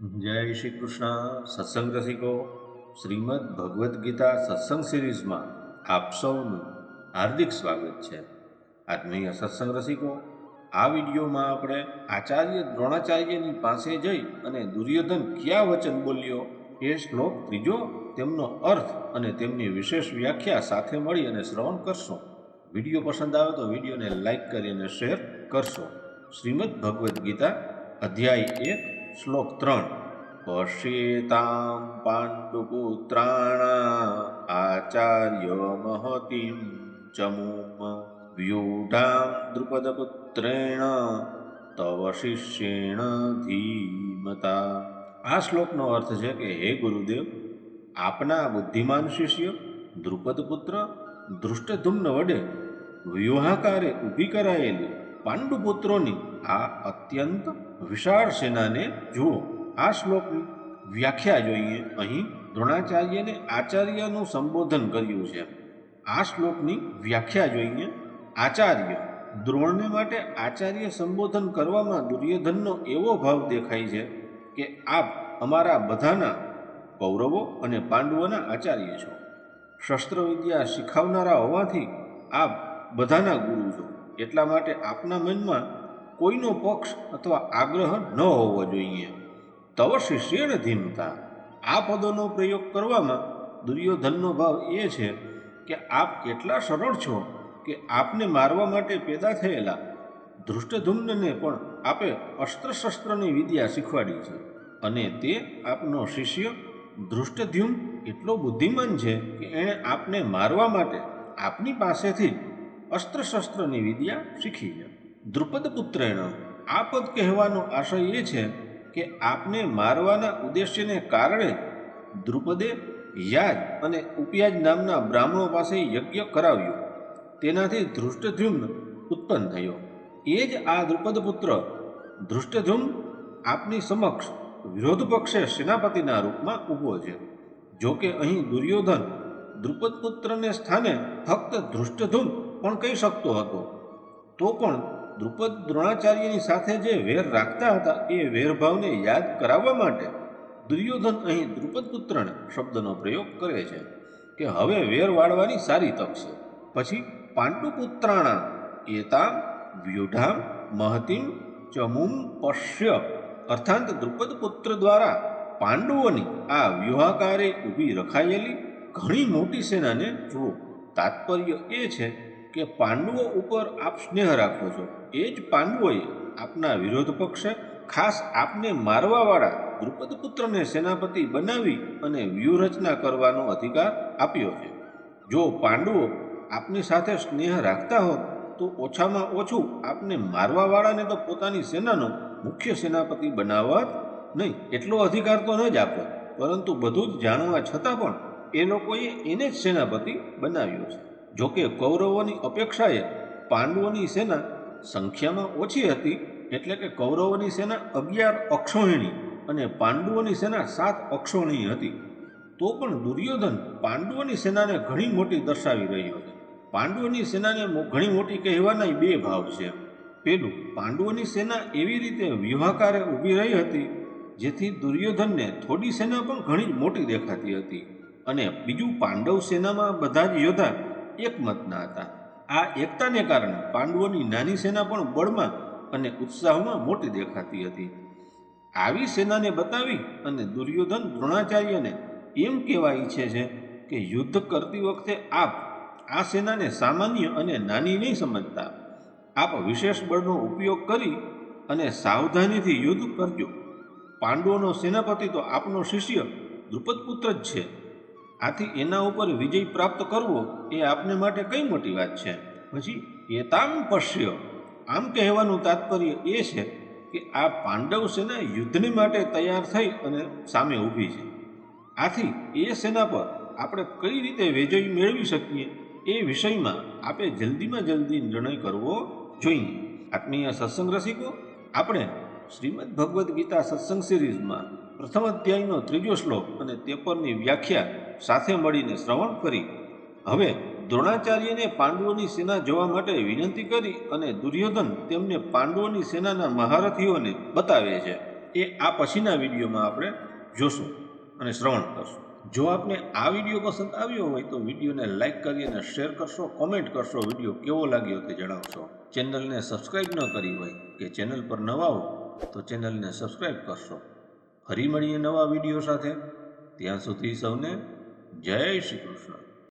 જય શ્રી કૃષ્ણ સત્સંગ રસિકો, શ્રીમદ ભગવદ્ ગીતા સત્સંગ સિરીઝમાં આપ સૌનું હાર્દિક સ્વાગત છે. આત્મીય સત્સંગ રસિકો, આ વિડીયોમાં આપણે આચાર્ય દ્રોણાચાર્યની પાસે જઈ અને દુર્યોધન ક્યાં વચન બોલ્યો એ શ્લોક ત્રીજો તેમનો અર્થ અને તેમની વિશેષ વ્યાખ્યા સાથે મળી અને શ્રવણ કરશો. વીડિયો પસંદ આવે તો વિડીયોને લાઈક કરી અને શેર કરશો. શ્રીમદ ભગવદ્ ગીતા અધ્યાય એક શ્લોક ત્રણ. પશ્યેતામ પાંડુપુત્રાણા આચાર્ય મહતિમ ચમુમ વ્યુઢામ દ્રુપદપુત્રેણ તવ શિષ્યેણ ધીમતા. આ શ્લોકનો અર્થ છે કે, હે ગુરુદેવ, આપના બુદ્ધિમાન શિષ્ય દ્રુપદ પુત્ર દૃષ્ટધુમ્ન વડે વ્યૂહાકારે ઊભી કરાયેલી પાંડુપુત્રોની આ અત્યંત વિશાળ સેનાને જુઓ, આ શ્લોકની વ્યાખ્યા જોઈએ. અહીં દ્રોણાચાર્યને આચાર્યનું સંબોધન કર્યું છે. આ શ્લોકની વ્યાખ્યા જોઈએ. આચાર્ય, દ્રોણને માટે આચાર્ય સંબોધન કરવામાં દુર્યોધનનો એવો ભાવ દેખાય છે કે આપ અમારા બધાના કૌરવો અને પાંડવોના આચાર્ય છો. શસ્ત્ર વિદ્યા શીખવનારા હોવાથી આપ બધાના ગુરુ છો. એટલા માટે આપના મનમાં કોઈનો પક્ષ અથવા આગ્રહ ન હોવો જોઈએ. તવ શિષ્યણ ધીમતા. આ પદોનો પ્રયોગ કરવામાં દુર્યોધનનો ભાવ એ છે કે આપ એટલા સરળ છો કે આપને મારવા માટે પેદા થયેલા ધૃષ્ટધુમ્નને પણ આપે અસ્ત્ર શસ્ત્રની વિદ્યા શીખવાડી છે. અને તે આપનો શિષ્ય ધૃષ્ટધ્યુમ એટલો બુદ્ધિમાન છે કે એણે આપને મારવા માટે આપની પાસેથી અસ્ત્ર શસ્ત્રની વિદ્યા શીખી છે. દ્રુપદ પુત્રેણ આ પદ કહેવાનો આશય એ છે કે આપને મારવાના ઉદ્દેશ્યને કારણે દ્રુપદે યાજ અને ઉપયાજ નામના બ્રાહ્મણો પાસે યજ્ઞ કરાવ્યો. તેનાથી ધૃષ્ટધ્યુમ્ન ઉત્પન્ન થયો. એ જ આ દ્રુપદ પુત્ર ધૃષ્ટધ્યુમ્ન આપની સમક્ષ વિરોધ પક્ષે સેનાપતિના રૂપમાં ઊભો છે. જોકે અહીં દુર્યોધન દ્રુપદ પુત્રને સ્થાને ફક્ત ધૃષ્ટધૂમ પણ કહી શકતો હતો. તો પણ દ્રુપદ દ્રોણાચાર્યની સાથે જે વેર રાખતા હતા, એ વેરભાવને યાદ કરાવવા માટે દુર્યોધન અહીં દ્રુપદ પુત્રને શબ્દનો પ્રયોગ કરે છે કે હવે વેર વાળવાની સારી તક છે. પછી પાંડુપુત્રાણા એતામ, વ્યુઢામ, મહતિમ, ચમુમ, પશ્ય અર્થાંત દ્રુપદ પુત્ર દ્વારા પાંડવોની આ વ્યૂહાકારે ઊભી રખાયેલી ઘણી મોટી સેનાને જુઓ, તાત્પર્ય એ છે કે પાંડવો ઉપર આપ સ્નેહ રાખો છો. એ જ પાંડવોએ આપના વિરોધ પક્ષે, ખાસ આપને મારવાવાળા દ્રુપદ પુત્રને સેનાપતિ બનાવી અને વ્યૂહરચના કરવાનો અધિકાર આપ્યો છે. જો પાંડવો આપની સાથે સ્નેહ રાખતા હોત, તો ઓછામાં ઓછું આપને મારવાવાળાને તો પોતાની સેનાનો મુખ્ય સેનાપતિ બનાવત નહીં. એટલો અધિકાર તો ન જ આપો. પરંતુ બધું જ જાણવા છતાં પણ એ લોકોએ એને જ સેનાપતિ બનાવ્યો છે. જોકે કૌરવોની અપેક્ષાએ પાંડવોની સેના સંખ્યામાં ઓછી હતી, એટલે કે કૌરવોની સેના અગિયાર અક્ષોહિણી અને પાંડવોની સેના સાત અક્ષોહિણી હતી. તો પણ દુર્યોધન પાંડવોની સેનાને ઘણી મોટી દર્શાવી રહ્યો હતો પાંડવોની સેનાને ઘણી મોટી કહેવાના બે ભાવ છે. પેલું, પાંડવોની સેના એવી રીતે વ્યૂહાકારે ઊભી રહી હતી, જેથી દુર્યોધનને થોડી સેના પણ ઘણી જ મોટી દેખાતી હતી. અને બીજું, પાંડવ સેનામાં બધા જ યોદ્ધા એકમતના હતા. આ એકતાને કારણે પાંડવોની નાની સેના પણ બળમાં અને ઉત્સાહમાં મોટી દેખાતી હતી. આવી સેનાને બતાવી અને દુર્યોધન દ્રોણાચાર્યને એમ કહેવા ઈચ્છે છે કે યુદ્ધ કરતી વખતે આપ આ સેનાને સામાન્ય અને નાની નહીં સમજતા. આપ વિશેષ બળનો ઉપયોગ કરી અને સાવધાનીથી યુદ્ધ કરજો. પાંડવોનો સેનાપતિ તો આપનો શિષ્ય દ્રુપદપુત્ર જ છે. આથી એના ઉપર વિજય પ્રાપ્ત કરવો એ આપને માટે કઈ મોટી વાત છે? પછી, એતામ પશ્ય. આમ કહેવાનું તાત્પર્ય એ છે કે આ પાંડવ સેના યુદ્ધની માટે તૈયાર થઈ અને સામે ઊભી છે. આથી એ સેના પર આપણે કઈ રીતે વિજય મેળવી શકીએ એ વિષયમાં આપે જલ્દીમાં જલ્દી નિર્ણય કરવો જોઈએ. આત્મીય સત્સંગ રસિકો, આપણે શ્રીમદ ભગવદ્ ગીતા સત્સંગ સિરીઝમાં પ્રથમ અધ્યાયનો ત્રીજો શ્લોક અને તે પરની વ્યાખ્યા સાથે મળીને શ્રવણ કરી. હવે દ્રોણાચાર્યને પાંડવોની સેના જોવા માટે વિનંતી કરી અને દુર્યોધન તેમને પાંડવોની સેનાના મહારથીઓને બતાવે છે. એ આ પછીના વિડીયોમાં આપણે જોશું અને શ્રવણ કરશું. જો આપને આ વીડિયો પસંદ આવ્યો હોય તો વિડીયોને લાઇક કરી અને શેર કરશો, કોમેન્ટ કરશો, વીડિયો કેવો લાગ્યો તે જણાવશો. ચેનલને સબસ્ક્રાઈબ ન કરી હોય કે ચેનલ પર નવા હો તો ચેનલને સબસ્ક્રાઈબ કરશો. ફરી મળીએ નવા વીડિયો સાથે. ત્યાં સુધી સૌને જય શ્રી કૃષ્ણ.